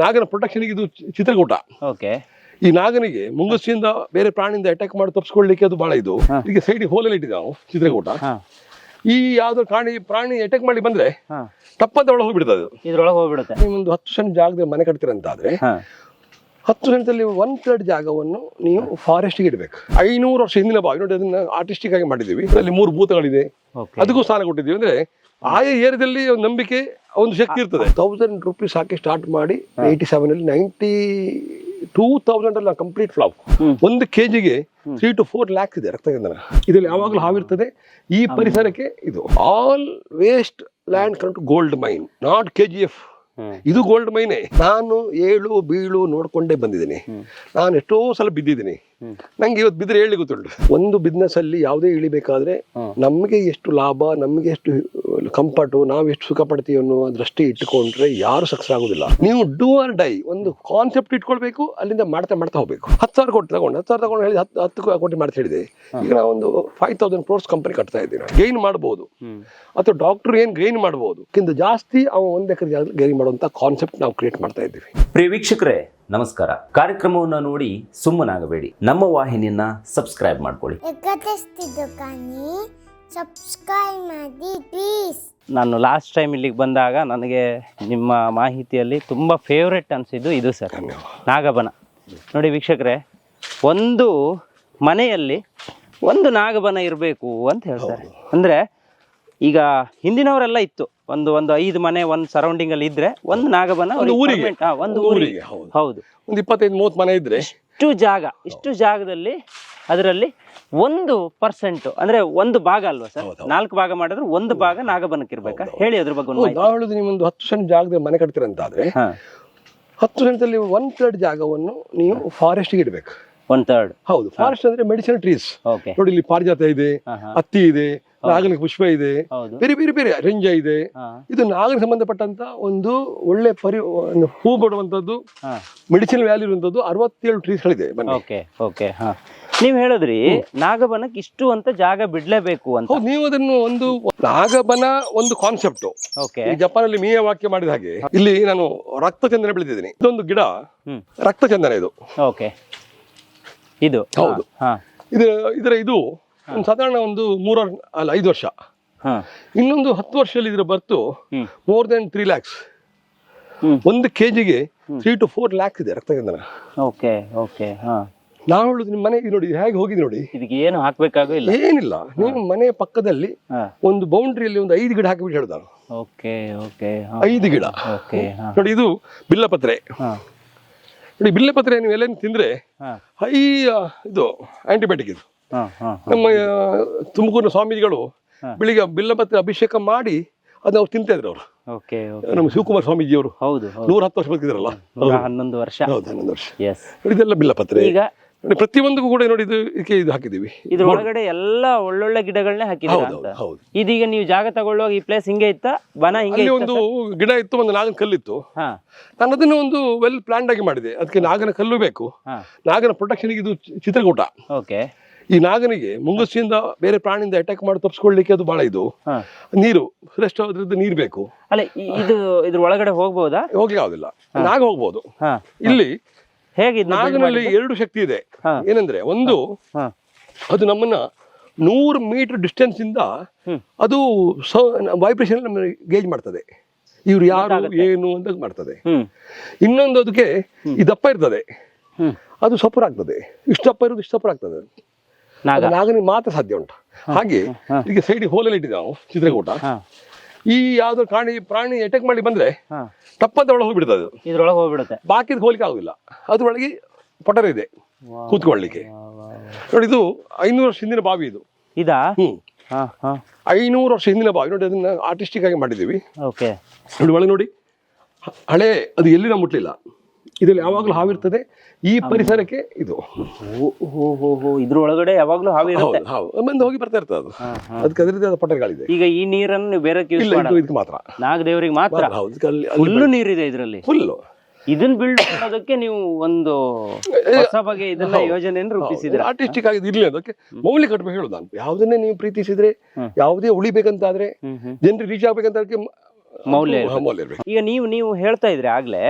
ನಾಗನ ಪ್ರೊಟೆಕ್ಷನ್ಗೆ ಇದು ಚಿತ್ರಕೂಟ. ಓಕೆ ಈ ನಾಗನಿಗೆ ಮುಂಗಸಿಯಿಂದ ಬೇರೆ ಪ್ರಾಣಿಯಿಂದ ಅಟ್ಯಾಕ್ ಮಾಡಿ ತಪ್ಪಿಸ್ಕೊಳ್ಳಿಕ್ಕೆ ಅದು ಬಹಳ ಇದು. ಈಗ ಸೈಡ್ ಹೋಲಲ್ಲಿ ಇಟ್ಟಿದ್ದೆ ನಾವು ಚಿತ್ರಕೂಟ. ಈ ಯಾವ್ದು ಪ್ರಾಣಿ ಪ್ರಾಣಿ ಅಟ್ಯಾಕ್ ಮಾಡಿ ಬಂದ್ರೆ ತಪ್ಪದ ತಪ್ಪಂತ ಒಳಗೆ ಹೋಗ್ಬಿಡ್ತದೆ ಅದು. ಇದ್ರೊಳಗೆ ಹೋಗ್ಬಿಡುತ್ತೆ. ನೀವು ಒಂದು ಹತ್ತು ಸೆಂಟ್ ಜಾಗದಲ್ಲಿ ಮನೆ ಕಟ್ತೀರಂತಾದ್ರೆ ಆದ್ರೆ ಹತ್ತು ಸೆಂಟಲ್ಲಿ ಒನ್ ಥರ್ಡ್ ಜಾಗವನ್ನು ನೀವು ಫಾರೆಸ್ಟ್ಗೆ ಇಡಬೇಕು. ಐನೂರು ವರ್ಷ ಹಿಂದಿನ ಬಾವಿ ನೋಡಿ ಅದನ್ನ ಆರ್ಟಿಸ್ಟಿಕ್ ಆಗಿ ಮಾಡಿದ್ದೀವಿ. ಅದರಲ್ಲಿ ಮೂರು ಭೂತಗಳಿದೆ. ಅದಕ್ಕೂ ಸ್ಥಾನ ಕೊಟ್ಟಿದ್ದೀವಿ. ಅಂದ್ರೆ ಆಯಾ ಏರಿಯಾದಲ್ಲಿ ಒಂದು ನಂಬಿಕೆ ಒಂದು ಶಕ್ತಿ ಇರ್ತದೆ. ತೌಸಂಡ್ ರುಪೀಸ್ ಹಾಕಿ ಸ್ಟಾರ್ಟ್ ಮಾಡಿ ಏಯ್ಟಿ ಸೆವೆನ್ ಅಲ್ಲಿ ನೈಂಟಿ ಟೂ ತೌಸಂಡ್ ಅಲ್ಲಿ ಕಂಪ್ಲೀಟ್ ಫ್ಲಾಪ್ ಒಂದು ಕೆ ಜಿಗೆ ತ್ರೀ ಟು ಫೋರ್ ಲ್ಯಾಕ್ಸ್ ಇದೆ ರಕ್ತಗಂಧನ. ಇದರಲ್ಲಿ ಯಾವಾಗಲೂ ಹಾವಿರ್ತದೆ. ಈ ಪರಿಸರಕ್ಕೆ ಇದು all waste land ಕಂಟು gold mine not K G F ಇದು ಗೋಲ್ಡ್ ಮೈನೇ ನಾನು ಏಳು ಬೀಳು ನೋಡ್ಕೊಂಡೇ ಬಂದಿದ್ದೀನಿ. ನಾನು ಎಷ್ಟೋ ಸಲ ಬಿದ್ದಿದ್ದೀನಿ. ನಂಗೆ ಇವತ್ತು ಬಿದ್ರೆ ಹೇಳಿ ಗೊತ್ತುಂಟು. ಒಂದು ಬಿಸ್ನೆಸ್ ಅಲ್ಲಿ ಯಾವುದೇ ಇಳಿಬೇಕಾದ್ರೆ. ನಮಗೆ ಎಷ್ಟು ಲಾಭ ನಮಗೆ ಎಷ್ಟು ಕಂಫರ್ಟು ನಾವು ಎಷ್ಟು ಸುಖ ಪಡ್ತೀವಿ ಅನ್ನೋ ದೃಷ್ಟಿ ಇಟ್ಟುಕೊಂಡ್ರೆ ಯಾರು ಸಕ್ಸಸ್ ಆಗೋದಿಲ್ಲ. ನೀವು ಡೂ ಆರ್ ಡೈ ಒಂದು ಕಾನ್ಸೆಪ್ಟ್ ಇಟ್ಕೊಳ್ಬೇಕು ಅಲ್ಲಿಂದ ಮಾಡ್ತಾ ಮಾಡ್ತಾ ಹೋಗ್ಬೇಕು. ಹತ್ತು ಸಾವಿರ ಕೋಟಿ ತಗೊಂಡು ಹತ್ತು ಸಾವಿರ ತಗೊಂಡು ಹೇಳಿ ಹತ್ತು ಹತ್ತು ಕೋಟಿ ಮಾಡ್ತಾ ಹೇಳಿದೆ. ಈಗ ನಾವು ಒಂದು ಫೈವ್ ತೌಸಂಡ್ ಕ್ರೋರ್ಸ್ ಕಂಪನಿ ಕಟ್ತಾ ಇದ್ದೀವಿ. ಗೈನ್ ಮಾಡ್ಬೋದು. ಹ್ಮ್. ಅಥವಾ ಡಾಕ್ಟರ್ ಏನು ಗೈನ್ ಮಾಡ್ಬೋದು. ಕಿಂತ ಜಾಸ್ತಿ ಅವ ಒಂದು ಎಕರೆ ಗೈನ್ ಮಾಡುವಂತ ಕಾನ್ಸೆಪ್ಟ್ ನಾವು ಕ್ರಿಯೇಟ್ ಮಾಡ್ತಾ ಇದ್ದೀವಿ. ಪ್ರಿಯ ವೀಕ್ಷಕರೇ ನಮಸ್ಕಾರ. ಕಾರ್ಯಕ್ರಮವನ್ನು ನೋಡಿ ಸುಮ್ಮನಾಗಬೇಡಿ. ನಮ್ಮ ವಾಹಿನಿಯನ್ನ ಸಬ್ಸ್ಕ್ರೈಬ್ ಮಾಡ್ಕೊಳ್ಳಿ. ಸಬ್ಸ್ಕ್ರೈಬ್ ಮಾಡಿ ಪ್ಲೀಸ್ ನಾನು ಲಾಸ್ಟ್ ಟೈಮ್ ಇಲ್ಲಿಗೆ ಬಂದಾಗ ನನಗೆ ನಿಮ್ಮ ಮಾಹಿತಿಯಲ್ಲಿ ತುಂಬ ಫೇವ್ರೆಟ್ ಅನಿಸಿದ್ದು ಇದು ಸರ್. ನಾಗಬನ. ನೋಡಿ ವೀಕ್ಷಕರೇ ಒಂದು ಮನೆಯಲ್ಲಿ ಒಂದು ನಾಗಬನ ಇರಬೇಕು ಅಂತ ಹೇಳ್ತಾರೆ. ಅಂದರೆ ಈಗ ಹಿಂದಿನವರೆಲ್ಲ ಇತ್ತು. ಒಂದು ಒಂದು ಐದು ಮನೆ ಒಂದು ಸರೌಂಡಿಂಗ್ ಅಲ್ಲಿ ಇದ್ರೆ ಒಂದು ನಾಗಬನ ಒಂದು ಊರಿಗೆ. ಒಂದು ಒಂದು ಊರಿಗೆ. ಹೌದು. ಹೌದು. ಒಂದು ಇಪ್ಪತ್ತೈದು ಮೂವತ್ತು ಮನೆ ಇದ್ರೆ? ಇಷ್ಟು ಜಾಗ ಇಷ್ಟು ಜಾಗದಲ್ಲಿ ಅದರಲ್ಲಿ ಒಂದು ಪರ್ಸೆಂಟ್ ಅಂದ್ರೆ ಒಂದು ಭಾಗ ಅಲ್ವಾ ಸರ್. ನಾಲ್ಕು ಭಾಗ ಮಾಡಿದ್ರೆ ಒಂದು ಭಾಗ ನಾಗಬನಕ್ಕೆ ಇರ್ಬೇಕಾ? ಹೇಳಿ ಅದ್ರ ಬಗ್ಗೆ ಒಂದು. ನಾವು ಹೇಳುದು ನಿಮ್ಮೊಂದು ಹತ್ತು ಸೆಂಟ್ ಜಾಗದಲ್ಲಿ ಮನೆ ಕಟ್ತೀರಂತಾದ್ರೆ ಹತ್ತು ಸೆಂಟಲ್ಲಿ ಒನ್ ಥರ್ಡ್ ಜಾಗವನ್ನು ನೀವು ಫಾರೆಸ್ಟ್ಗೆ ಇಡಬೇಕು. ಒನ್ ಥರ್ಡ್ ಹೌದು ಫಾರೆಸ್ಟ್ ಅಂದ್ರೆ ಮೆಡಿಸಿನ್ ಟ್ರೀಸ್ ನೋಡಿ ಇಲ್ಲಿ ಪಾರಿಜಾತ ಇದೆ ಹತ್ತಿ ಇದೆ ನಾಗಲಿಕ ಪುಷ್ಪ ಇದೆ. ಬೇರೆ ಬೇರೆ ಬೇರೆ ರಂಜ ಇದೆ. ಇದು ನಾಗನ ಸಂಬಂಧಪಟ್ಟಂತ ಒಂದು ಒಳ್ಳೆ ಪರಿ ಹೂ ಕೊಡುವಂತದ್ದು ಮೆಡಿಸಿನ್ ವ್ಯಾಲ್ಯೂ ಇರುವಂತದ್ದು ಅರವತ್ತೇಳು ಟ್ರೀಸ್ಗಳಿದೆ ಬನ್ನಿ. ಓಕೆ ನೀವ್ ಹೇಳಿದ್ರಿ ನಾಗಬನಕ್ಕೆ ಇಷ್ಟು ಅಂತ ಜಾಗ ಬಿಡ್ಲೇಬೇಕು ಅಂತ. ನೀವು ಅದನ್ನು ಒಂದು ನಾಗಬನ ಒಂದು ಕಾನ್ಸೆಪ್ಟ್ ಜಪಾನ್ ಅಲ್ಲಿ ಮೀಯ ವಾಕ್ಯ ಮಾಡಿದ ಹಾಗೆ. ಇಲ್ಲಿ ನಾನು ರಕ್ತ ಚಂದನ ಬೆಳೆದಿದ್ದೀನಿ. ಇದೊಂದು ಗಿಡ. ರಕ್ತ ಚಂದನ ಇದು. ಓಕೆ. ಇದು. ಹೌದು. ಇದು ಇದರ ಇದು ಒಂದು ಸಾಧಾರಣ ಒಂದು ಮೂರು ಅಲ್ಲ ಐದು ವರ್ಷ. ಹಾ. ಇನ್ನೊಂದು ಹತ್ತು ವರ್ಷದಲ್ಲಿ ಇದ್ರ worth more than three lakhs ಒಂದು ಕೆ ಜಿಗೆ ತ್ರೀ ಟು ಫೋರ್ ಲ್ಯಾಕ್ಸ್ ಇದೆ ರಕ್ತಚಂದನ ಓಕೆ ಓಕೆ ಹಾ. ನಾವು ಹೇಳುದು ನಿಮ್ಮ ಮನೆಗೆ ನೋಡಿ ಹೇಗೆ ಹೋಗಿದೆ ನೋಡಿ. ಇದಕ್ಕೆ ಏನು ಹಾಕ್ಬೇಕಾಗೂ ಇಲ್ಲ. ಏನಿಲ್ಲ. ನಿಮ್ಮ ಮನೆ ಪಕ್ಕದಲ್ಲಿ ಒಂದು ಬೌಂಡ್ರಿಯಲ್ಲಿ ಒಂದು ಐದು ಗಿಡ ಹಾಕಿಬಿಟ್ಟು ಹೇಳುದು ನಾನು ಓಕೆ ಓಕೆ ಐದು ಗಿಡ. ನೋಡಿ ಇದು ಬಿಲ್ಲಪತ್ರೆ. ಹಾ. ನೋಡಿ ಬಿಲ್ಲಪತ್ರೆ ನೀವು ಎಲ್ಲ ತಿಂದ್ರೆ ಹಾ. ಇದು ಆಂಟಿಬಯೋಟಿಕ್ ಇದು. ನಮ್ಮ ತುಮಕೂರಿನ ಸ್ವಾಮೀಜಿಗಳು ಬೆಳಿಗ್ಗೆ ಬಿಲ್ಲಪತ್ರೆ ಅಭಿಷೇಕ ಮಾಡಿ ಅದನ್ನ ಅವ್ರು ತಿಂತಾ ಇದ್ರು ಅವರು. ನಮ್ಮ ಶಿವಕುಮಾರ್ ಸ್ವಾಮೀಜಿ ಅವರು ಹೌದು. ನೂರ ಹತ್ತು ವರ್ಷ ಬದುಕಿದ್ರಲ್ಲ. ಹನ್ನೊಂದು ವರ್ಷ. ಹೌದು ಹನ್ನೊಂದು ವರ್ಷ. ಇದೆಲ್ಲ ಬಿಲ್ಲಪತ್ರೆ. ಈಗ ಪ್ರತಿಯೊಂದಕ್ಕೂ ಕೂಡ ನೋಡಿ ಇದು ಇದಕ್ಕೆ ಇದು ಹಾಕಿದೀವಿ ಇದ್ರ ಒಳಗಡೆ ಎಲ್ಲ ಒಳ್ಳೊಳ್ಳೆ ಗಿಡಗಳನ್ನೇ ಹಾಕಿದ್ರು ಹೌದು ಇದೀಗ ನೀವು ಜಾಗ ತಗೊಳ್ಳುವಾಗ ಈ ಪ್ಲೇಸ್ ಹಿಂಗೆ ಇತ್ತ? ಬನ ಹಿಂಗೆ ಒಂದು ಗಿಡ ಇತ್ತು ಒಂದು ನಾಗನ ಕಲ್ಲಿತ್ತು. ನಾನು ಅದನ್ನು ಒಂದು ವೆಲ್ ಪ್ಲಾನ್ಡ್ ಆಗಿ ಮಾಡಿದೆ. ಅದಕ್ಕೆ ನಾಗನ ಕಲ್ಲು ಬೇಕು. ನಾಗನ ಪ್ರೊಟೆಕ್ಷನ್ ಇದು ಚಿತ್ರಕೂಟ. ಓಕೆ. ಈ ನಾಗನಿಗೆ ಮುಂಗಸಿಯಿಂದ ಬೇರೆ ಪ್ರಾಣಿಯಿಂದ ಅಟ್ಯಾಕ್ ಮಾಡಿ ತಪ್ಪಿಸ್ಕೊಳ್ಳಿಕ್ಕೆ ಅದು ಬಹಳ ಇದು. ನೀರು ಶ್ರೇಷ್ಠ ಅದ್ರದ್ದು ನೀರ್ ಬೇಕು. ಅಲ್ಲ ಇದು ಇದ್ರ ಒಳಗಡೆ ಹೋಗ್ಬೋದಾ? ಹೋಗ್ಲಿಕ್ಕೆ ಆಗುದಿಲ್ಲ ನಾಗ ಹೋಗ್ಬೋದು. ಇಲ್ಲಿ ಹೇಗೆ ನಾಗನಲ್ಲಿ ಎರಡು ಶಕ್ತಿ ಇದೆ. ಏನಂದ್ರೆ ಒಂದು ಅದು ನಮ್ಮನ್ನ ನೂರು ಮೀಟರ್ ಡಿಸ್ಟೆನ್ಸ್ ಇಂದ ಅದು ವೈಬ್ರೇಷನ್ ನಮ್ಮನ್ನ ಗೇಜ್ ಮಾಡ್ತದೆ. ಇವ್ರು ಯಾರು ಏನು ಅಂತ ಮಾಡ್ತದೆ. ಇನ್ನೊಂದು ಅದಕ್ಕೆ ಈ ದಪ್ಪ ಇರ್ತದೆ. ಅದು ಸಪುರ ಆಗ್ತದೆ. ಇಷ್ಟಪ್ಪ ದಪ್ಪ ಇರೋದು ಇಷ್ಟು ಸಪುರ ಆಗ್ತದೆ. ನಾಗನಿಗೆ ಮಾತ್ರ ಸಾಧ್ಯ ಉಂಟು. ಹಾಗೆ. ಈಗ ಸೈಡಿಗೆ ಹೋಲಲ್ಲಿ ಇಟ್ಟಿದ್ದೆ ನಾವು ಚಿತ್ರಕೂಟ ಈ ಯಾವ್ದು ಪ್ರಾಣಿ ಪ್ರಾಣಿ ಅಟ್ಯಾಕ್ ಮಾಡಿ ಬಂದ್ರೆ ತಪ್ಪದ ತಪ್ಪಂತ ಒಳಗೆ ಹೋಗ್ಬಿಡ್ತದೆ ಅದು. ಇದ್ರೊಳಗೆ ಹೋಗ್ಬಿಡುತ್ತೆ. ಬಾಕಿದ್ ಹೋಲಿಕೆ ಆಗುದಿಲ್ಲ. ಅದ್ರೊಳಗೆ ಪೊಟರ ಇದೆ ಕೂತ್ಕೊಳ್ಳಿಕ್ಕೆ. ನೋಡಿ ಇದು ಐನೂರು ವರ್ಷ ಹಿಂದಿನ ಬಾವಿ ಇದು. ಇದಾ? ಐನೂರು ವರ್ಷ ಹಿಂದಿನ ಬಾವಿ. ನೋಡಿ ಅದನ್ನ ಆರ್ಟಿಸ್ಟಿಕ್ ಆಗಿ ಮಾಡಿದೀವಿ ನೋಡಿ ಒಳಗೆ ನೋಡಿ. ಹಳೆ ಅದು ಎಲ್ಲಿನ ಮುಟ್ಲಿಲ್ಲ. ಇದರಲ್ಲಿ ಯಾವಾಗಲೂ ಹಾವಿರ್ತದೆ ಈ ಪರಿಸರಕ್ಕೆ ಇದು. ಇದ್ರ ಒಳಗಡೆ ಯಾವಾಗ್ಲೂ ಹಾವಿ ಇರುತ್ತೆ. ಹೌದು ಬಂದು ಹೋಗಿ ಬರ್ತಾ ಇರ್ತದೆ ಅದು. ಅದಕ್ಕೆ ಅದರದ ಪಟ್ಟರ್ಗಳಿದೆ ಪೊಟರ್ಗಳಿದೆ ಈಗ ಈ ನೀರನ್ನು ಬೇರೆ ಮಾತ್ರ ಇಲ್ಲ ಇದು ಇದಕ್ಕೆ ಮಾತ್ರ. ನಾಗದೇವರಿಗೆ ಮಾತ್ರ. ಹೌದು. ಫುಲ್ಲು ನೀರಿದೆ ಇದರಲ್ಲಿ. ಫುಲ್ಲು ಇದನ್ನ ಬಿಲ್ಡ್ ಮಾಡೋದಕ್ಕೆ ನೀವು ಒಂದು ಹೊಸ ಬಗೆ ಇದನ್ನ ಯೋಜನೆಯನ್ನು ರೂಪಿಸಿದ್ರೆ ಆರ್ಟಿಸ್ಟಿಕ್ ಆಗಿ ಇರ್ಲಿ ಅದಕ್ಕೆ. ಮೌಲ್ಯ ಕಟ್ಟಬೇಕು ಹೇಳೋದು ನಾನು. ಯಾವುದನ್ನೇ ನೀವು ಪ್ರೀತಿಸಿದ್ರೆ. ಯಾವುದೇ ಉಳಿಬೇಕಂತಾದ್ರೆ ಜನರಿಗೆ ರೀಚ್ ಆಗ್ಬೇಕಂತ ಮೌಲ್ಯ ಹಾ, ಮೌಲ್ಯ ಇರ್ಬೇಕು. ಈಗ ನೀವು ನೀವು ಹೇಳ್ತಾ ಇದ್ರೆ ಆಗ್ಲೇ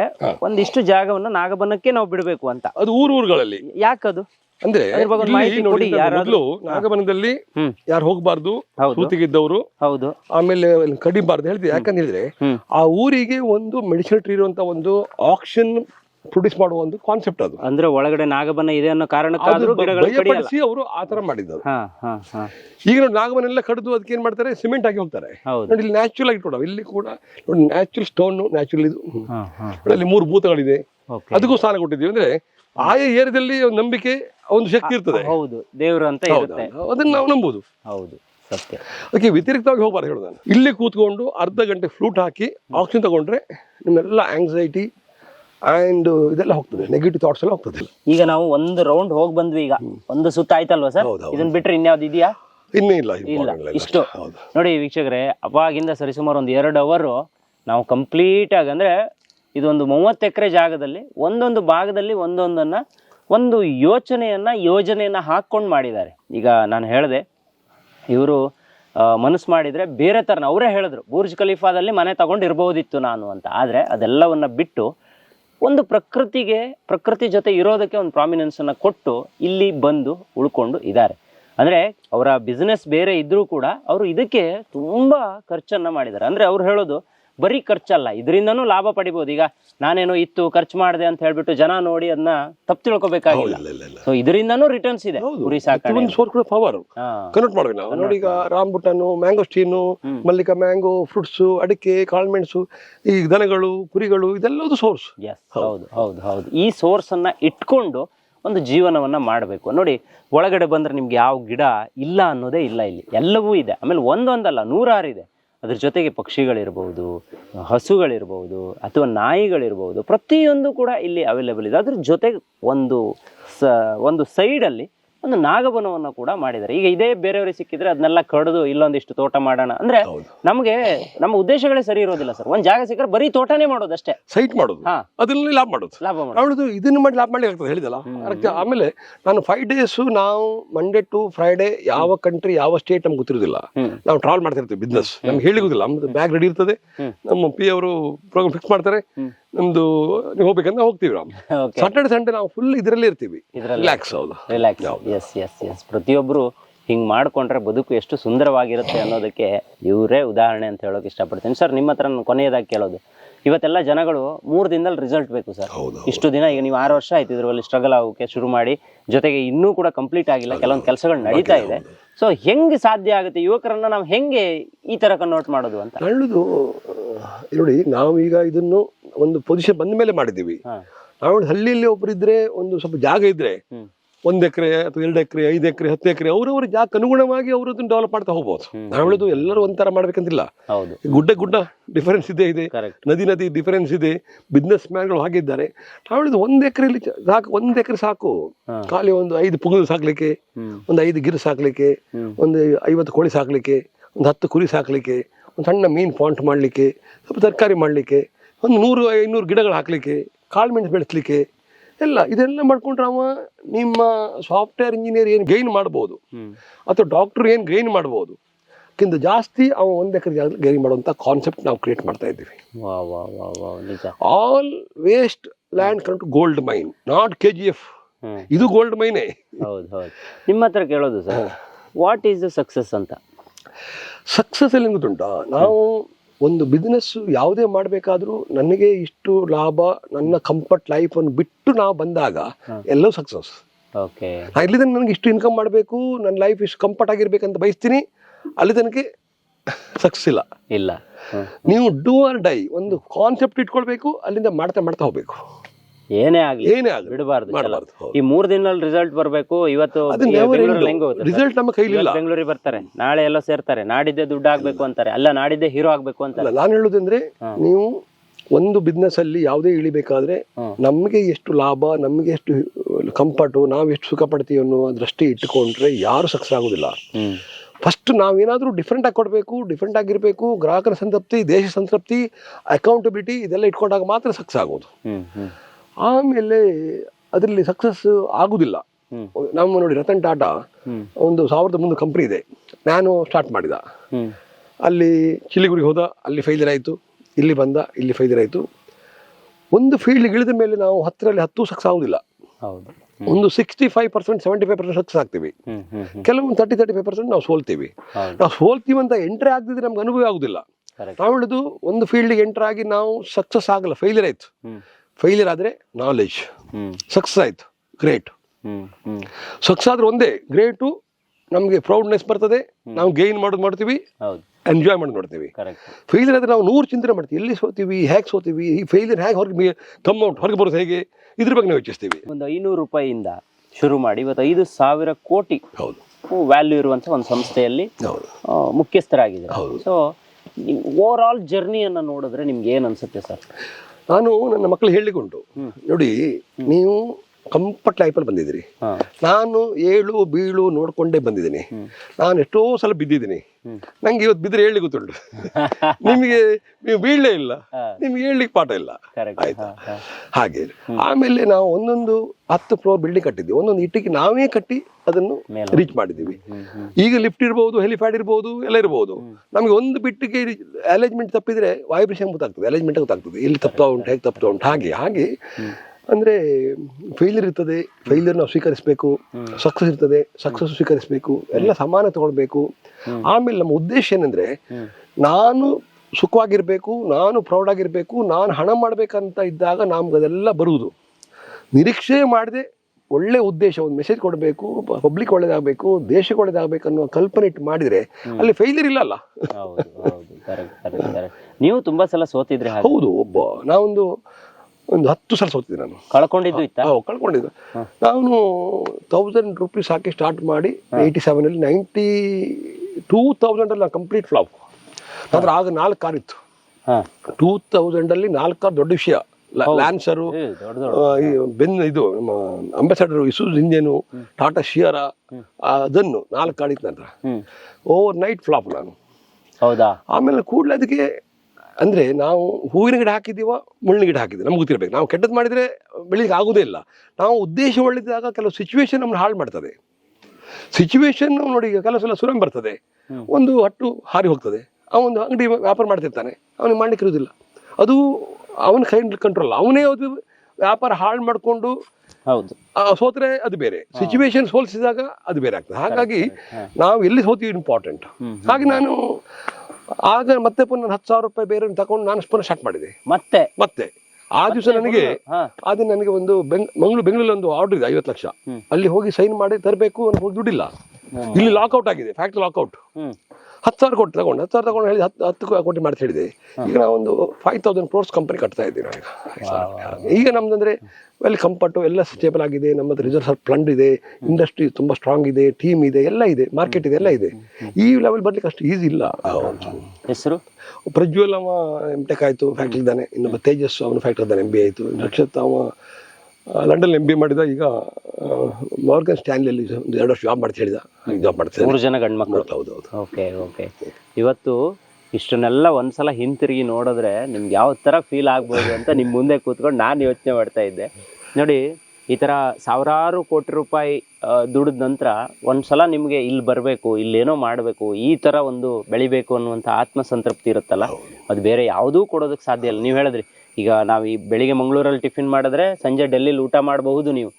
ಒಂದಿಷ್ಟು ಜಾಗವನ್ನ ನಾಗಬನಕ್ಕೆ ನಾವು ಬಿಡಬೇಕು ಅಂತ. ಅದು ಊರು ಊರುಗಳಲ್ಲಿ. ಯಾಕದು? ಅಂದ್ರೆ ಅದ್ರ ಬಗ್ಗೆ ಒಂದು ಇಲ್ಲಿ ಮಾಹಿತಿ ನೋಡಿ, ಯಾರಾದ್ರೂ- ಮೊದಲು ನಾಗಬನದಲ್ಲಿ ಹ್ಮ್. ಯಾರು ಹೋಗ್ಬಾರ್ದು ಹೌದು. ಸೂತಿಗಿದ್ದವರು ಹೌದು. ಆಮೇಲೆ ಕಡಿಬಾರ್ದು. ಹೇಳ್ತೀವಿ ಯಾಕಂದ್ರೆ ಹೇಳಿದ್ರೆ ಹ್ಮ್. ಆ ಊರಿಗೆ ಒಂದು ಮೆಡಿಸಿನ್ ಟ್ರೀ ಇರುವಂತ ಒಂದು ಆಕ್ಷನ್ ಪ್ರೊಡ್ಯೂಸ್ ಮಾಡುವ ಒಂದು ಕಾನ್ಸೆಪ್ಟ್ ಅದು. ಅಂದ್ರೆ ಒಳಗಡೆ ನಾಗಬನ ಇದೆ ಅನ್ನೋ ಕಾರಣಕ್ಕಾದ್ರೂ ಗಿಡಗಳು ಭಯಪಡಿಸಿ ಅವರು ಆತರ ಮಾಡಿದ್ದು ಹಾ ಹಾ ಹಾ. ಈಗ ನಾಗಬನ ಎಲ್ಲ ಕಡಿದು ಅದಕ್ಕೆ ಏನ್ ಮಾಡ್ತಾರೆ? ಸಿಮೆಂಟ್ ಹಾಕಿ ಹೋಗ್ತಾರೆ. ನೋಡಿ ಇಲ್ಲಿ ನ್ಯಾಚುರಲ್ ಆಗಿ ನೋಡೋ ಇಲ್ಲಿ ಕೂಡ ನೋಡಿ ನ್ಯಾಚುರಲ್ ಸ್ಟೋನ್ ನ್ಯಾಚುರಲ್ ಇದು. ಅಲ್ಲಿ ಮೂರು ಭೂತಗಳಿದೆ. ಅದಕ್ಕೂ ಸ್ಥಾನ ಕೊಟ್ಟಿದ್ದೀವಿ. ಅಂದ್ರೆ ಆಯಾ ಏರಿಯಾದಲ್ಲಿ ಒಂದು ನಂಬಿಕೆ ಒಂದು ಶಕ್ತಿ ಇರ್ತದೆ. ಹೌದು. ದೇವರು ಅಂತ ಅದನ್ನ ನಾವು ನಂಬೋದು. ಹೌದು ಸತ್ಯ. ಅದಕ್ಕೆ ವ್ಯತಿರಿಕ್ತವಾಗಿ ಹೋಗ್ಬಾರ್ದು ಹೇಳೋದು ನಾನು. ಇಲ್ಲಿ ಕೂತ್ಕೊಂಡು ಅರ್ಧ ಗಂಟೆ ಫ್ಲೂಟ್ ಹಾಕಿ ಆಕ್ಸಿಜನ್ ತಗೊಂಡ್ರೆ ನಿಮ್ಮೆಲ್ಲ ಆಂಗ್ಸೈಟಿ ಆ್ಯಂಡ್ ಇದೆಲ್ಲ ಹೋಗ್ತದೆ. ನೆಗೆಟಿವ್ ಥಾಟ್ಸ್ ಎಲ್ಲ ಹೋಗ್ತದೆ. ಈಗ ನಾವು ಒಂದು ರೌಂಡ್ ಹೋಗಿ ಬಂದ್ವಿ ಈಗ. ಒಂದು ಸುತ್ತ ಆಯ್ತಲ್ವಾ ಸರ್? ಹೌದು, ಹೌದು. ಇದನ್ನ ಬಿಟ್ರೆ ಇನ್ಯಾವ್ದು ಇದೆಯಾ? ಇನ್ನೇ ಇಲ್ಲ ಇಲ್ಲ. ಇಷ್ಟು. ಹೌದು. ನೋಡಿ ವೀಕ್ಷಕರೇ ಅವಾಗಿಂದ ಸರಿಸುಮಾರು ಒಂದು ಎರಡು ಅವರು ನಾವು ಕಂಪ್ಲೀಟ್ ಆಗಿ ಅಂದ್ರೆ ಇದೊಂದು ಮೂವತ್ತು ಎಕರೆ ಜಾಗದಲ್ಲಿ ಒಂದೊಂದು ಭಾಗದಲ್ಲಿ ಒಂದೊಂದನ್ನ ಒಂದು ಯೋಚನೆಯನ್ನ ಯೋಜನೆಯನ್ನ ಹಾಕೊಂಡು ಮಾಡಿದ್ದಾರೆ. ಈಗ ನಾನು ಹೇಳಿದೆ ಇವರು ಮನಸ್ಸು ಮಾಡಿದ್ರೆ ಬೇರೆ ಥರನ ಅವರೇ ಹೇಳಿದ್ರು ಬೂರ್ಜ್ ಖಲೀಫಾದಲ್ಲಿ ಮನೆ ತಗೊಂಡಿರ್ಬೋದಿತ್ತು ನಾನು ಅಂತ. ಆದರೆ ಅದೆಲ್ಲವನ್ನ ಬಿಟ್ಟು ಒಂದು ಪ್ರಕೃತಿಗೆ, ಪ್ರಕೃತಿ ಜೊತೆ ಇರೋದಕ್ಕೆ ಒಂದು ಪ್ರಾಮಿನೆನ್ಸ್ ಅನ್ನ ಕೊಟ್ಟು ಇಲ್ಲಿ ಬಂದು ಉಳ್ಕೊಂಡು ಇದ್ದಾರೆ. ಅಂದ್ರೆ ಅವರ ಬಿಸ್ನೆಸ್ ಬೇರೆ ಇದ್ದರೂ ಕೂಡ ಅವರು ಇದಕ್ಕೆ ತುಂಬಾ ಖರ್ಚನ್ನ ಮಾಡಿದ್ದಾರೆ. ಅಂದ್ರೆ ಅವ್ರು ಹೇಳೋದು ಬರೀ ಖರ್ಚಲ್ಲ ಇದರಿಂದನೂ ಲಾಭ ಪಡಿಬೋದು. ಈಗ ನಾನೇನೋ ಇತ್ತು ಖರ್ಚು ಮಾಡಿದೆ ಅಂತ ಹೇಳ್ಬಿಟ್ಟು ಜನ ನೋಡಿ ಅದನ್ನ ತಪ್ಪು ತಿಳ್ಕೊಬೇಕಾಗಿಲ್ಲ. ಸೊ ಇದರಿಂದನೂ ರಿಟರ್ನ್ಸ್ ಇದೆ ಕುರಿ ಸಾಕಣೆ ಒಂದು ಸೋರ್ಸ್ ಕೂಡ ಪವರ್ ಕನ್ವರ್ಟ್ ಮಾಡ್ಬೇಕು ನಾವು. ನೋಡಿ ಈಗ rambutan mangosteen Mallika mango fruits ಅಡಿಕೆ ಕಾಳ್ಮೆಣಸು ಈ ದನಗಳು ಕುರಿಗಳು ಇದೆಲ್ಲದು ಸೋರ್ಸ್ ಎಸ್ ಹೌದು. ಹೌದು ಹೌದು ಈ ಸೋರ್ಸ್ ಅನ್ನ ಇಟ್ಕೊಂಡು ಒಂದು ಜೀವನವನ್ನ ಮಾಡಬೇಕು. ನೋಡಿ ಒಳಗಡೆ ಬಂದ್ರೆ ನಿಮ್ಗೆ ಯಾವ ಗಿಡ ಇಲ್ಲ ಅನ್ನೋದೇ ಇಲ್ಲ ಇಲ್ಲಿ. ಎಲ್ಲವೂ ಇದೆ. ಆಮೇಲೆ ಒಂದೊಂದಲ್ಲ ನೂರಾರು ಇದೆ. ಅದ್ರ ಜೊತೆಗೆ ಪಕ್ಷಿಗಳಿರ್ಬೋದು, ಹಸುಗಳಿರ್ಬೋದು ಅಥವಾ ನಾಯಿಗಳಿರ್ಬೋದು, ಪ್ರತಿಯೊಂದು ಕೂಡ ಇಲ್ಲಿ ಅವೈಲೇಬಲ್ ಇದೆ. ಅದ್ರ ಜೊತೆಗೆ ಒಂದು ಸ, ಒಂದು ಸೈಡಲ್ಲಿ ಒಂದು ನಾಗವನವನ್ನು ಕೂಡ ಮಾಡಿದ್ದಾರೆ. ಈಗ ಇದೇ ಬೇರೆಯವ್ರಿಗೆ ಸಿಕ್ಕಿದ್ರೆ ಅದನ್ನೆಲ್ಲ ಕಡಿದು ಇಲ್ಲೊಂದಿಷ್ಟು ತೋಟ ಮಾಡೋಣ. ಅಂದ್ರೆ ನಮಗೆ ನಮ್ಮ ಉದ್ದೇಶಗಳೇ ಸರಿ ಇರೋದಿಲ್ಲ ಸರ್. ಒಂದ್ ಜಾಗ ಸಿಕ್ಕರೆ ಬರೀ ತೋಟನೇ ಮಾಡೋದಷ್ಟೇ ಸೈಟ್ ಮಾಡೋದು. ಅದರಲ್ಲಿ ಲಾಭ ಮಾಡೋದು. ಲಾಭ ಮಾಡೋದು. ಅವಳದು ಇದನ್ನ ಮಾಡಿ ಲಾಭ ಮಾಡಿ ಆಗ್ತದೆ ಹೇಳಿದಲ್ಲ? ಅದಕ್ಕೆ ಆಮೇಲೆ ನಾನು ಫೈವ್ ಡೇಸ್ ನಾವು ಮಂಡೇ ಟು ಫ್ರೈಡೇ ಯಾವ ಕಂಟ್ರಿ ಯಾವ ಸ್ಟೇಟ್ ನಮ್ಗೆ ಗೊತ್ತಿರೋದಿಲ್ಲ. ನಾವು ಟ್ರಾವೆಲ್ ಮಾಡ್ತಿರ್ತೀವಿ ಬಿಸ್ನೆಸ್ ನಮ್ಗೆ ಹೇಳಿಗೋದಿಲ್ಲ ನಮ್ದು ಬ್ಯಾಗ್ ರೆಡಿ ಇರ್ತದೆ. ನಮ್ಮ ಪಿ ಅವರು ಪ್ರೋಗ್ರಾಮ್ ಫಿಕ್ಸ್ ಮಾಡ್ತಾರೆ. ನಮ್ದು ನೀವು ಹೋಗ್ಬೇಕಂತ ಹೋಗ್ತೀವಿ ನಾವು ಸಾಟರ್ಡೆ ಸಂಡೇ ನಾವು ಫುಲ್ ಇದರಲ್ಲಿ ಇರ್ತೀವಿ. ರಿಲ್ಯಾಕ್ಸ್ ಹೌದು. ರಿಲ್ಯಾಕ್ಸ್ ಎಸ್ ಎಸ್ ಎಸ್ ಪ್ರತಿಯೊಬ್ಬರು ಹಿಂಗೆ ಮಾಡ್ಕೊಂಡ್ರೆ ಬದುಕು ಎಷ್ಟು ಸುಂದರವಾಗಿರುತ್ತೆ ಅನ್ನೋದಕ್ಕೆ ಇವರೇ ಉದಾಹರಣೆ ಅಂತ ಹೇಳೋಕೆ ಇಷ್ಟಪಡ್ತೀನಿ. ಸರ್ ನಿಮ್ಮ ಹತ್ರ ನಾನು ಕೊನೆಯದಾಗಿ ಕೇಳೋದು. ಇವತ್ತೆಲ್ಲ ಜನಗಳು ಮೂರು ದಿನದಲ್ಲಿ ರಿಸಲ್ಟ್ ಬೇಕು ಸರ್ ಇಷ್ಟು ದಿನ ಈಗ ನೀವು ಆರು ವರ್ಷ ಆಯ್ತು ಇದರಲ್ಲಿ ಸ್ಟ್ರಗಲ್ ಆಗೋಕೆ ಶುರು ಮಾಡಿ ಜೊತೆಗೆ ಇನ್ನೂ ಕೂಡ ಕಂಪ್ಲೀಟ್ ಆಗಿಲ್ಲ ಕೆಲವೊಂದು ಕೆಲಸಗಳು ನಡೀತಾ ಇದೆ. ಸೊ ಹೆಂಗೆ ಸಾಧ್ಯ ಆಗುತ್ತೆ? ಯುವಕರನ್ನ ನಾವು ಹೆಂಗೆ ಈ ತರ ಕನ್ವರ್ಟ್ ಮಾಡೋದು ಅಂತ? ಹೇಳುದು ನೋಡಿ ನಾವೀಗ ಇದನ್ನು ಒಂದು ಪೊಸಿಷನ್ ಬಂದ ಮೇಲೆ ಮಾಡಿದ್ದೀವಿ. ಹಾ. ನಾವು ಹಳ್ಳಿಯಲ್ಲಿ ಒಬ್ರು ಇದ್ರೆ ಒಂದು ಸ್ವಲ್ಪ ಜಾಗ ಇದ್ರೆ ಒಂದ್ ಎಕರೆ ಅಥವಾ ಎರಡು ಎಕರೆ ಐದು ಎಕರೆ ಹತ್ತು ಎಕರೆ ಅವರವರ ಜಾಗ ಅನುಗುಣವಾಗಿ ಅವರು ಅದನ್ನ ಡೆವಲಪ್ ಮಾಡ್ತಾ ಹೋಗ್ಬೋದು. ನಾವು ಹೇಳೋದು ಎಲ್ಲರೂ ಒಂಥರ ಮಾಡ್ಬೇಕಂತಿಲ್ಲ. ಗುಡ್ಡ ಗುಡ್ಡ ಡಿಫರೆನ್ಸ್ ಇದೆ ಇದೆ. ನದಿ ನದಿ ಡಿಫರೆನ್ಸ್ ಇದೆ. ಬಿಸ್ನೆಸ್ ಮ್ಯಾನ್ಗಳು ಹಾಗಿದ್ದಾರೆ ನಾವು ಹೇಳಿದ್ದು ಒಂದ್ ಎಕರೆಲಿ ಸಾಕು ಒಂದ್ ಎಕರೆ ಸಾಕು. ಖಾಲಿ ಒಂದು ಐದು ಪುಗಲು ಸಾಕ್ಲಿಕ್ಕೆ ಒಂದ್ ಐದು ಗಿರ್ ಸಾಕ್ಲಿಕ್ಕೆ ಒಂದ್ ಒಂದು ಐವತ್ತು ಕೋಳಿ ಸಾಕ್ಲಿಕ್ಕೆ ಒಂದು ಹತ್ತು ಕುರಿ ಸಾಕ್ಲಿಕ್ಕೆ ಒಂದು ಸಣ್ಣ ಮೀನ್ ಪಾಂಟ್ ಮಾಡ್ಲಿಕ್ಕೆ ಸ್ವಲ್ಪ ತರಕಾರಿ ಮಾಡಲಿಕ್ಕೆ ಒಂದು ನೂರು ಐನೂರು ಗಿಡಗಳು ಹಾಕಲಿಕ್ಕೆ ಕಾಳು ಮೆಣಸು ಬೆಳೆಸಲಿಕ್ಕೆ ಎಲ್ಲ ಇದೆಲ್ಲ ಮಾಡ್ಕೊಂಡ್ರೆ ಅವ ನಿಮ್ಮ ಸಾಫ್ಟ್ವೇರ್ ಇಂಜಿನಿಯರ್ ಏನು ಗೈನ್ ಮಾಡ್ಬೋದು. ಅಥವಾ ಡಾಕ್ಟರ್ ಏನು ಗೈನ್ ಮಾಡ್ಬೋದು. ಕಿಂತ ಜಾಸ್ತಿ ಅವ ಒಂದು ಎಕರೆ ಗೈನ್ ಮಾಡುವಂಥ ಕಾನ್ಸೆಪ್ಟ್ ನಾವು ಕ್ರಿಯೇಟ್ ಮಾಡ್ತಾ ಇದ್ದೀವಿ. All waste land ಕಂಟು gold mine not K G F ಇದು ಗೋಲ್ಡ್ ಮೈನೇ ಹೌದು ಹೌದು. ನಿಮ್ಮ ಹತ್ರ ಕೇಳೋದು sir what is the success ಅಂತ? ಸಕ್ಸಸ್ ಎಲ್ಲಿ ಗೊತ್ತುಂಟಾ ನಾವು ಒಂದು ಬಿಸ್ನೆಸ್ ಯಾವುದೇ ಮಾಡಬೇಕಾದ್ರೂ ನನಗೆ ಇಷ್ಟು ಲಾಭ ನನ್ನ ಕಂಫರ್ಟ್ ಲೈಫನ್ನು ಬಿಟ್ಟು ನಾವು ಬಂದಾಗ ಎಲ್ಲವೂ ಸಕ್ಸಸ್ ಓಕೆ ನಾ ಇಲ್ಲಿ ತನಕ ನನಗೆ ಇಷ್ಟು ಇನ್ಕಮ್ ಮಾಡಬೇಕು ನನ್ನ ಲೈಫ್ ಇಷ್ಟು ಕಂಫರ್ಟ್ ಆಗಿರ್ಬೇಕಂತ ಬಯಸ್ತೀನಿ. ಅಲ್ಲಿ ತನಕ ಸಕ್ಸಸ್ ಇಲ್ಲ. ಇಲ್ಲ. ನೀವು ಡೂ ಆರ್ ಡೈ ಒಂದು ಕಾನ್ಸೆಪ್ಟ್ ಇಟ್ಕೊಳ್ಬೇಕು ಅಲ್ಲಿಂದ ಮಾಡ್ತಾ ಮಾಡ್ತಾ ಹೋಗ್ಬೇಕು. ಏನೇ ಆಗಲಿ ಏನೇ ಆಗಲಿ ಬಿಡಬಾರ್ದು ಮಾಡಬಾರ್ದು ಈ ಮೂರ್ ದಿನದಲ್ಲಿ ರಿಸಲ್ಟ್ ಬರಬೇಕು ಇವತ್ತು ಬೆಂಗಳೂರಲ್ಲಿ ಹೆಂಗ್ ಹೋಗುತ್ತೆ ರಿಸಲ್ಟ್ ನಮ್ಮ ಕೈಲಿಲ್ಲ. ಇಲ್ಲ ಬೆಂಗಳೂರಿಗೆ ಬರ್ತಾರೆ ನಾಳೆ ಎಲ್ಲ ಸೇರ್ತಾರೆ ನಾಡಿದ್ದೆ ದುಡ್ಡು ಆಗ್ಬೇಕು ಅಂತಾರೆ ಅಲ್ಲ ನಾಡಿದ್ದೆ ಹೀರೋ ಆಗ್ಬೇಕು ಅಂತ ನಾನು ಹೇಳೋದಂದ್ರೆ ನೀವು ಒಂದು ಬಿಸ್ನೆಸ್ ಅಲ್ಲಿ ಯಾವುದೇ ಇಳಿಬೇಕಾದ್ರೆ. ನಮಗೆ ಎಷ್ಟು ಲಾಭ ನಮಗೆ ಎಷ್ಟು ಕಂಫರ್ಟು ನಾವು ಎಷ್ಟು ಸುಖ ಪಡ್ತೀವಿ ಅನ್ನೋ ದೃಷ್ಟಿ ಇಟ್ಟುಕೊಂಡ್ರೆ ಯಾರು ಸಕ್ಸಸ್ ಆಗೋದಿಲ್ಲ. ಫಸ್ಟ್ ನಾವೇನಾದರೂ ಡಿಫ್ರೆಂಟ್ ಆಗಿ ಕೊಡಬೇಕು ಡಿಫ್ರೆಂಟ್ ಆಗಿರಬೇಕು ಗ್ರಾಹಕರ ಸಂತೃಪ್ತಿ ದೇಶ ಸಂತೃಪ್ತಿ ಅಕೌಂಟಬಿಲಿಟಿ ಇದೆಲ್ಲ ಇಟ್ಕೊಂಡಾಗ ಮಾತ್ರ ಸಕ್ಸಸ್ ಆಗೋದು. ಆಮೇಲೆ ಅದರಲ್ಲಿ ಸಕ್ಸಸ್ ಆಗುದಿಲ್ಲ. ನಮ್ಮ ನೋಡಿ ರತನ್ ಟಾಟಾ ಒಂದು ಸಾವಿರದ ಮುಂದೆ ಕಂಪ್ನಿ ಇದೆ. ನಾನು ಸ್ಟಾರ್ಟ್ ಮಾಡಿದ. ಅಲ್ಲಿ ಚಿಲಿಗುರಿಗೆ ಹೋದ ಅಲ್ಲಿ ಫೈಲರ್ ಆಯಿತು. ಇಲ್ಲಿ ಬಂದ ಇಲ್ಲಿ ಫೈಲರ್ ಆಯಿತು. ಒಂದು ಫೀಲ್ಡ್ಗೆ ಇಳಿದ ಮೇಲೆ ನಾವು ಹತ್ತರಲ್ಲಿ ಹತ್ತು ಸಕ್ಸಸ್ ಆಗುದಿಲ್ಲ. ಒಂದು sixty five percent seventy five percent success ಆಗ್ತೀವಿ ಕೆಲವೊಂದು ತರ್ಟಿ ತರ್ಟಿ ಫೈವ್ ಪರ್ಸೆಂಟ್ ನಾವು ಸೋಲ್ತೀವಿ. ನಾವು ಸೋಲ್ತೀವಿ ಅಂತ ಎಂಟ್ರಿ ಆಗದಿದ್ರೆ ನಮ್ಗೆ ಅನುಭವ ಆಗುದಿಲ್ಲ. ನಾವು ಹೇಳುದು ಒಂದು ಫೀಲ್ಡ್ಗೆ ಎಂಟರ್ ಆಗಿ ನಾವು ಸಕ್ಸಸ್ ಆಗಲ್ಲ ಫೈಲರ್ ಆಯ್ತು. ಫೈಲಿಯರ್ ಆದರೆ ನಾಲೆಜ್ ಸಕ್ಸಸ್ ಆಯಿತು. ಗ್ರೇಟ್ ಸಕ್ಸಸ್ ಆದ್ರೆ ಒಂದೇ ಗ್ರೇಟು ನಮಗೆ ಪ್ರೌಡ್ನೆಸ್ ಬರ್ತದೆ ನಾವು ಗೇನ್ ಮಾಡೋದು ಮಾಡ್ತೀವಿ ಎಂಜಾಯ್ ಮಾಡಿ ಮಾಡ್ತೀವಿ. ಕರೆಕ್ಟ್ ಫೇಲಿಯರ್ ಆದರೆ ನಾವು ನೂರು ಚಿಂತನೆ ಮಾಡ್ತೀವಿ ಎಲ್ಲಿ ಸೋತೀವಿ ಹೇಗೆ ಸೋತೀವಿ ಈ ಫೇಲಿಯರ್ ಹೇಗೆ ಹೊರಗೆ ಕಮ್ ಔಟ್ ಹೊರಗೆ ಬರೋದು ಹೇಗೆ ಇದ್ರ ಬಗ್ಗೆ ನಾವು ಯೋಚಿಸ್ತೀವಿ. ಒಂದು ಐನೂರು ರೂಪಾಯಿಯಿಂದ ಶುರು ಮಾಡಿ ಇವತ್ತು ಐದು ಸಾವಿರ ಕೋಟಿ ಹೌದು. ವ್ಯಾಲ್ಯೂ ಇರುವಂಥ ಒಂದು ಸಂಸ್ಥೆಯಲ್ಲಿ ಹೌದು. ಸೊ ಓವರ್ ಆಲ್ ಜರ್ನಿಯನ್ನು ನೋಡಿದ್ರೆ ನಿಮ್ಗೆ ಏನು ಅನ್ಸುತ್ತೆ ಸರ್? ನಾನು ನನ್ನ ಮಕ್ಕಳು ಹೇಳಿಕೊಂಡು ನೋಡಿ ನೀವು ಕಂಫರ್ಟ್ ಲೈಫಲ್ಲಿ ಬಂದಿದ್ದೀರಿ. ನಾನು ಏಳು ಬೀಳು ನೋಡ್ಕೊಂಡೇ ಬಂದಿದ್ದೀನಿ. ನಾನು ಎಷ್ಟೋ ಸಲ ಬಿದ್ದಿದ್ದೀನಿ. ನಂಗೆ ಇವತ್ತು ಬಿದ್ದರೆ ಹೇಳಿ ಗೊತ್ತುಂಟು. ನಿಮಗೆ ನೀವು ಬೀಳಲೇ ಇಲ್ಲ. ನಿಮ್ಗೆ ಹೇಳಲಿಕ್ಕೆ ಪಾಠ ಇಲ್ಲ. ಆಯ್ತಾ? ಹಾಗೆ. ಆಮೇಲೆ ನಾವು ಒಂದೊಂದು ಹತ್ತು ಫ್ಲೋರ್ ಬಿಲ್ಡಿಂಗ್ ಕಟ್ಟಿದ್ವಿ. ಒಂದೊಂದು ಇಟ್ಟಿಗೆ ನಾವೇ ಕಟ್ಟಿ ಅದನ್ನು ರೀಚ್ ಮಾಡಿದ್ದೀವಿ. ಈಗ ಲಿಫ್ಟ್ ಇರ್ಬೋದು ಹೆಲಿಪ್ಯಾಡ್ ಇರ್ಬೋದು ಎಲ್ಲ ಇರ್ಬೋದು. ನಮಗೆ ಒಂದು ಬಿಟ್ಟಿಗೆ ಅರೇಂಜ್ಮೆಂಟ್ ತಪ್ಪಿದ್ರೆ ವೈಬ್ರೇಷನ್ ಗೊತ್ತಾಗ್ತದೆ. ಅರೇಂಜ್ಮೆಂಟ್ ಗೊತ್ತಾಗ್ತದೆ. ಇಲ್ಲಿ ತಪ್ತಾ ಉಂಟು ಹೇಗೆ ತಪ್ತಾ ಉಂಟು. ಹಾಗೆ ಹಾಗೆ ಅಂದರೆ ಫೇಲಿಯರ್ ಇರ್ತದೆ ಫೇಲಿಯರ್ ನಾವು ಸ್ವೀಕರಿಸಬೇಕು ಸಕ್ಸಸ್ ಇರ್ತದೆ ಸಕ್ಸಸ್ ಸ್ವೀಕರಿಸಬೇಕು ಎಲ್ಲ ಸಮಾನ ತಗೊಳ್ಬೇಕು. ಆಮೇಲೆ ನಮ್ಮ ಉದ್ದೇಶ ಏನಂದ್ರೆ ನಾನು ಸುಖವಾಗಿರಬೇಕು ನಾನು ಪ್ರೌಡ್ ಆಗಿರ್ಬೇಕು ನಾನು ಹಣ ಮಾಡ್ಬೇಕಂತ ಇದ್ದಾಗ ನಮ್ಗೆ ಅದೆಲ್ಲ ಬರುವುದು. ನಿರೀಕ್ಷೆ ಮಾಡದೆ ಒಳ್ಳೆ ಉದ್ದೇಶ ಒಂದು ಮೆಸೇಜ್ ಕೊಡಬೇಕು ಪಬ್ಲಿಕ್ ಒಳ್ಳೇದಾಗಬೇಕು ದೇಶಕ್ಕೆ ಒಳ್ಳೇದಾಗಬೇಕು ಅನ್ನೋ ಕಲ್ಪನೆ ಇಟ್ಟು ಮಾಡಿದ್ರೆ ಅಲ್ಲಿ ಫೈಲಿಯರ್ ಕರೆಕ್ಟ್ ಕರೆಕ್ಟ್ ನೀವು ತುಂಬಾ ಸಲ ಸೋತಿದ್ರೆ ಹೌದು ಒಬ್ಬ ನಾವೊಂದು ಒಂದು ಹತ್ತು ಸಲ ಸೋತಿದ್ದೆ ನಾನು. ಕಳ್ಕೊಂಡಿದ್ದು ಇತ್ತ? ಕಳ್ಕೊಂಡಿದ್ದು. ನಾನು ತೌಸಂಡ್ ರುಪೀಸ್ ಹಾಕಿ ಸ್ಟಾರ್ಟ್ ಮಾಡಿ ಏಯ್ಟಿ ಸೆವೆನಲ್ಲಿ ನೈಂಟಿ ಟೂ ತೌಸಂಡಲ್ಲಿ ನಾನು ಕಂಪ್ಲೀಟ್ ಫ್ಲಾಪ್ ಅಂದ್ರೆ ಆಗ ನಾಲ್ಕು ಕಾರ್ ಇತ್ತು. ಟೂ ತೌಸಂಡಲ್ಲಿ ನಾಲ್ಕು ಕಾರ್ ದೊಡ್ಡ ವಿಷಯ. ಲ್ಯಾನ್ಸರು ಬೆನ್ ಇದು ನಮ್ಮ Ambassador Isuzu engine Tata Sierra ಅದನ್ನು ನಾಲ್ಕು ಕಾರ್ ಇತ್ತು ನಂತರ. ಓವರ್ ನೈಟ್ ಫ್ಲಾಪ್ ನಾನು. ಹೌದಾ? ಆಮೇಲೆ ಕೂಡಲೇ ಅದಕ್ಕೆ ಅಂದರೆ ನಾವು ಹೂವಿನ ಗಿಡ ಹಾಕಿದ್ದೀವ ಮುಳ್ಳಿನ ಗಿಡ ಹಾಕಿದ್ದೀವಿ ನಮ್ಗೆ ಗೊತ್ತಿರಬೇಕು. ನಾವು ಕೆಟ್ಟದ್ದು ಮಾಡಿದರೆ ಬೆಳಿಗ್ಗೆ ಆಗೋದೇ ಇಲ್ಲ. ನಾವು ಉದ್ದೇಶ ಒಳ್ಳೆದಾಗ ಕೆಲವು ಸಿಚುವೇಶನ್ ನಮ್ಮನ್ನು ಹಾಳು ಮಾಡ್ತದೆ. ಸಿಚುವೇಶನ್ ನೋಡಿ ಕೆಲವು ಸಲ ಸುರಂಗ್ ಬರ್ತದೆ. ಒಂದು ಹಟ್ಟು ಹಾರಿ ಹೋಗ್ತದೆ. ಅವನು ಒಂದು ಅಂಗಡಿ ವ್ಯಾಪಾರ ಮಾಡ್ತಿರ್ತಾನೆ. ಅವನಿಗೆ ಮಾಡ್ಲಿಕ್ಕೆ ಇರೋದಿಲ್ಲ ಅದು ಅವನ ಕೈ ಕಂಟ್ರೋಲ್ ಅವನೇ ಅದು ವ್ಯಾಪಾರ ಹಾಳು ಮಾಡಿಕೊಂಡು ಹೌದು. ಸೋತ್ರೆ ಅದು ಬೇರೆ. ಸಿಚುವೇಶನ್ ಸೋಲಿಸಿದಾಗ ಅದು ಬೇರೆ ಆಗ್ತದೆ. ಹಾಗಾಗಿ ನಾವು ಎಲ್ಲಿ ಸೋತೀವಿ ಇಂಪಾರ್ಟೆಂಟ್ ಹಾಗೆ ನಾನು ಆಗ ಮತ್ತೆ ಪುನಃ ಹತ್ತು ಸಾವಿರ ರೂಪಾಯಿ ಬೇರೆ ತಗೊಂಡು ನಾನು ಪುನಃ ಸ್ಟಾರ್ಟ್ ಮಾಡಿದೆ. ಮತ್ತೆ? ಮತ್ತೆ. ಆ ದಿವಸ ನನಗೆ ಅದು ನನಗೆ ಒಂದು ಬೆಂಗ್ ಮಂಗಳೂರು ಬೆಂಗಳೂರಲ್ಲಿ ಒಂದು ಆರ್ಡರ್ ಇದೆ ಐವತ್ತು ಲಕ್ಷ. ಅಲ್ಲಿ ಹೋಗಿ ಸೈನ್ ಮಾಡಿ ತರಬೇಕು ಅನ್ನೋ ಹೋಗಿ ದುಡ್ಡಿಲ್ಲ ಇಲ್ಲಿ ಲಾಕ್ಔಟ್ ಆಗಿದೆ ಫ್ಯಾಕ್ಟ್ರಿ ಲಾಕ್ಔಟ್ ಹತ್ತು ಸಾವಿರ ಕೋಟಿ ತಗೊಂಡು ಹತ್ತು ಸಾವಿರ ತಗೊಂಡು ಹೇಳಿ ಹತ್ತು ಹತ್ತು ಕೋಟಿ ಮಾಡ್ತಾ ಹೇಳಿದೆ. ಈಗ ನಾವು ಒಂದು ಫೈವ್ ತೌಸಂಡ್ ಕ್ರೋರ್ಸ್ ಕಂಪನಿ ಕಟ್ತಾ ಇದ್ದೀವಿ ನಾವೀಗ ಈಗ. ನಮ್ದಂದ್ರೆ ವೆಲ್ ಕಂಫರ್ಟು ಎಲ್ಲ ಸ್ಟೇಬಲ್ ಆಗಿದೆ ನಮ್ಮದು ರಿಸರ್ವ್ ಫಂಡ್ ಇದೆ ಇಂಡಸ್ಟ್ರಿ ತುಂಬ ಸ್ಟ್ರಾಂಗ್ ಇದೆ ಟೀಮ್ ಇದೆ ಎಲ್ಲ ಇದೆ ಮಾರ್ಕೆಟ್ ಇದೆ ಎಲ್ಲ ಇದೆ. ಈ ಲೆವೆಲ್ ಬರ್ಲಿಕ್ಕೆ ಅಷ್ಟು ಈಸಿ ಇಲ್ಲ. ಹೆಸರು? ಪ್ರಜ್ವಲ್ ಅವ ಎಂ ಟೆಕ್ ಆಯಿತು ಫ್ಯಾಕ್ಟ್ರಿ ಇದ್ದಾನೆ ಇನ್ನೊಬ್ಬ ತೇಜಸ್ ಅವನು ಫ್ಯಾಕ್ಟ್ರಿ ಇದ್ದಾನೆ ಎಂ ಬಿ ಆಯಿತು. ರಕ್ಷತ್ ಅವ ಲಂಡನ್ ಎಂ ಬಿ ಮಾಡಿದ ಈಗ ಮಾರ್ಗನ್ ಸ್ಟ್ಯಾನ್ಲಿಯಲ್ಲಿ ಒಂದು ಎರಡು ವರ್ಷ ಜಾಬ್ ಮಾಡ್ತಾ ಹೇಳಿದ. ಜಾಬ್ ಮಾಡ್ತಾ ಮೂರು ಜನ ಗಂಡು ಮಕ್ಕಳು ಹೌದು ಹೌದು. Okay okay. ಇವತ್ತು ಇಷ್ಟನ್ನೆಲ್ಲ ಒಂದ್ಸಲ ಹಿಂತಿರುಗಿ ನೋಡಿದ್ರೆ ನಿಮ್ಗೆ ಯಾವ ಥರ ಫೀಲ್ ಆಗ್ಬೋದು ಅಂತ ನಿಮ್ಮ ಮುಂದೆ ಕೂತ್ಕೊಂಡು ನಾನು ಯೋಚನೆ ಮಾಡ್ತಾ ಇದ್ದೆ. ನೋಡಿ ಈ ಥರ ಸಾವಿರಾರು ಕೋಟಿ ರೂಪಾಯಿ ದುಡಿದ ನಂತರ ಒಂದ್ಸಲ ನಿಮಗೆ ಇಲ್ಲಿ ಬರಬೇಕು ಇಲ್ಲೇನೋ ಮಾಡಬೇಕು ಈ ಥರ ಒಂದು ಬೆಳಿಬೇಕು ಅನ್ನುವಂಥ ಆತ್ಮಸಂತೃಪ್ತಿ ಇರುತ್ತಲ್ಲ? ಅದು ಬೇರೆ ಯಾವುದೂ ಕೊಡೋದಕ್ಕೆ ಸಾಧ್ಯ ಇಲ್ಲ. ನೀವು ಹೇಳಿದ್ರಿ ಈಗ ನಾವು ಈ ಬೆಳಿಗ್ಗೆ ಮಂಗಳೂರಲ್ಲಿ ಟಿಫಿನ್ ಮಾಡಿದ್ರೆ ಸಂಜೆ ಡೆಲ್ಲಿಲಿ ಊಟ ಮಾಡಬಹುದು ನೀವು.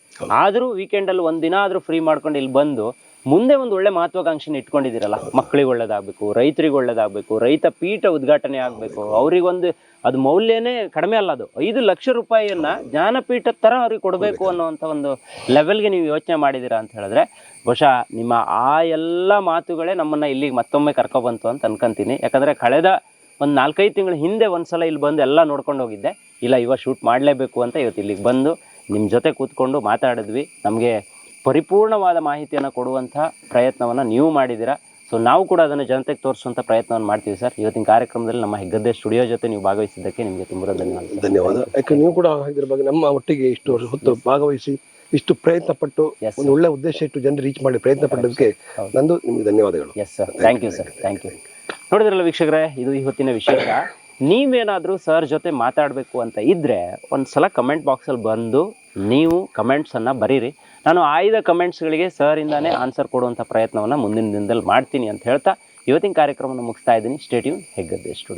ಆದರೂ ವೀಕೆಂಡಲ್ಲಿ ಒಂದು ದಿನ ಆದರೂ ಫ್ರೀ ಮಾಡ್ಕೊಂಡು ಇಲ್ಲಿ ಬಂದು ಮುಂದೆ ಒಂದು ಒಳ್ಳೆ ಮಹತ್ವಾಕಾಂಕ್ಷೆನ ಇಟ್ಕೊಂಡಿದ್ದೀರಲ್ಲ ಮಕ್ಕಳಿಗೆ ಒಳ್ಳೇದಾಗಬೇಕು ರೈತರಿಗೆ ಒಳ್ಳೇದಾಗಬೇಕು ರೈತ ಪೀಠ ಉದ್ಘಾಟನೆ ಆಗಬೇಕು ಅವರಿಗೊಂದು ಅದು ಮೌಲ್ಯನೇ ಕಡಿಮೆ ಅಲ್ಲ ಅದು. ಐದು ಲಕ್ಷ ರೂಪಾಯಿಯನ್ನ ಜ್ಞಾನಪೀಠದ ಥರ ಅವ್ರಿಗೆ ಕೊಡಬೇಕು ಅನ್ನೋವಂಥ ಒಂದು ಲೆವೆಲ್ಗೆ ನೀವು ಯೋಚನೆ ಮಾಡಿದ್ದೀರಾ ಅಂತ ಹೇಳಿದ್ರೆ ಬಹುಶಃ ನಿಮ್ಮ ಆ ಎಲ್ಲ ಮಾತುಗಳೇ ನಮ್ಮನ್ನ ಇಲ್ಲಿಗೆ ಮತ್ತೊಮ್ಮೆ ಕರ್ಕೊಬಂತು ಅಂತ ಅನ್ಕೊಂತೀನಿ. ಯಾಕಂದ್ರೆ ಕಳೆದ ಒಂದು ನಾಲ್ಕೈದು ತಿಂಗಳ ಹಿಂದೆ ಒಂದ್ಸಲ ಇಲ್ಲಿ ಬಂದು ಎಲ್ಲ ನೋಡ್ಕೊಂಡು ಹೋಗಿದ್ದೆ. ಇಲ್ಲ ಇವಾಗ ಶೂಟ್ ಮಾಡಲೇಬೇಕು ಅಂತ ಇವತ್ತು ಇಲ್ಲಿಗೆ ಬಂದು ನಿಮ್ಮ ಜೊತೆ ಕೂತ್ಕೊಂಡು ಮಾತಾಡಿದ್ವಿ. ನಮಗೆ ಪರಿಪೂರ್ಣವಾದ ಮಾಹಿತಿಯನ್ನು ಕೊಡುವಂಥ ಪ್ರಯತ್ನವನ್ನು ನೀವು ಮಾಡಿದ್ದೀರಾ. ಸೊ ನಾವು ಕೂಡ ಅದನ್ನು ಜನತೆಗೆ ತೋರಿಸುವಂಥ ಪ್ರಯತ್ನವನ್ನು ಮಾಡ್ತೀವಿ ಸರ್. ಇವತ್ತಿನ ಕಾರ್ಯಕ್ರಮದಲ್ಲಿ ನಮ್ಮ ಹೆಗ್ಗದ್ದೆ ಸ್ಟುಡಿಯೋ ಜೊತೆ ನೀವು ಭಾಗವಹಿಸಿದ್ದಕ್ಕೆ ನಿಮಗೆ ತುಂಬ ಧನ್ಯವಾದ ಧನ್ಯವಾದ. ಯಾಕೆ ನೀವು ಕೂಡ ಇದ್ರ ಬಗ್ಗೆ ನಮ್ಮ ಒಟ್ಟಿಗೆ ಇಷ್ಟು ಹೊತ್ತು ಭಾಗವಹಿಸಿ ಇಷ್ಟು ಪ್ರಯತ್ನ ಪಟ್ಟು ಒಂದು ಒಳ್ಳೆ ಉದ್ದೇಶ ಇಟ್ಟು ಜನರು ರೀಚ್ ಮಾಡಿ ಪ್ರಯತ್ನ ಪಟ್ಟದಕ್ಕೆ ನಂದು ನಿಮಗೆ ಧನ್ಯವಾದಗಳು. Yes sir thank you sir thank you ನೋಡಿದ್ರಲ್ಲ ವೀಕ್ಷಕರೇ, ಇದು ಇವತ್ತಿನ ವಿಶೇಷ. ನೀವೇನಾದರೂ ಸರ್ ಜೊತೆ ಮಾತಾಡಬೇಕು ಅಂತ ಇದ್ದರೆ ಒಂದು ಸಲ ಕಮೆಂಟ್ ಬಾಕ್ಸಲ್ಲಿ ಬಂದು ನೀವು ಕಮೆಂಟ್ಸನ್ನು ಬರೀರಿ. ನಾನು ಆಯ್ದ ಕಮೆಂಟ್ಸ್ಗಳಿಗೆ ಸರಿಂದಾನೇ ಆನ್ಸರ್ ಕೊಡುವಂಥ ಪ್ರಯತ್ನವನ್ನು ಮುಂದಿನ ದಿನದಲ್ಲಿ ಮಾಡ್ತೀನಿ ಅಂತ ಹೇಳ್ತಾ ಇವತ್ತಿನ ಕಾರ್ಯಕ್ರಮವನ್ನು ಮುಗಿಸ್ತಾ ಇದ್ದೀನಿ. Stay tuned Heggadde studio